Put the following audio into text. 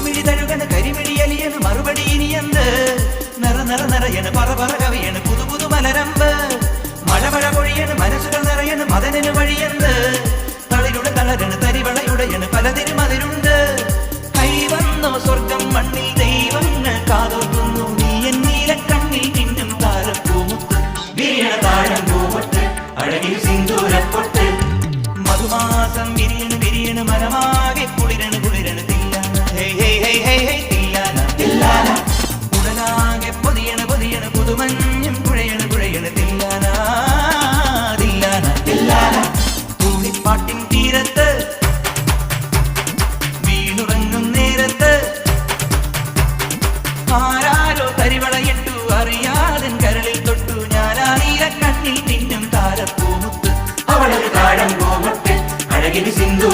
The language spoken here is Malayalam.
കരിമിഴി തഴുകന് കരിമിഴി അലിയന് മറുപടി ഇനി എന്ത്? നിറ നിറ നിറയണ് പറ പറ കവിയണ് പുതു പുതു മലരമ്പ്. മഴ മഴ പൊഴിയണ് മനസ്സുകൾ നിറയണ് മതനന് വഴിയെന്ത് തളിരുടെ തളരന് തരിവളയുടയന് പലതിനും കൈ വന്നോ സ്വർഗം മണ്ണിൽ ദൈവം കാതോക്കുന്നു നീ എന്നീല കണ്ണിൽ പിന്നും താരപ്പൂമുത്ത് വീണ അഴകിൽ സിന്ദൂരപ്പൊട്ട്. മധുമാസം വിരിയണ് വിരിയണ് മരമാ പുതുമഞ്ഞും പുഴയണ പുഴയണ. തില്ലാന തില്ലാന തില്ലാന. കൂടിപ്പാട്ടിൻ തീരത്ത് വീണുറങ്ങും നേരത്ത് ആരാരോ തരിവളയിട്ടു അറിയാതൻ കരളിൽ തൊട്ടു ഞാനാനീര കണ്ണിൽ തിന്നും താരപ്പൂമുത്ത്. അവളൊരു താഴം പോമട്ട് അഴകിന് സിന്ധു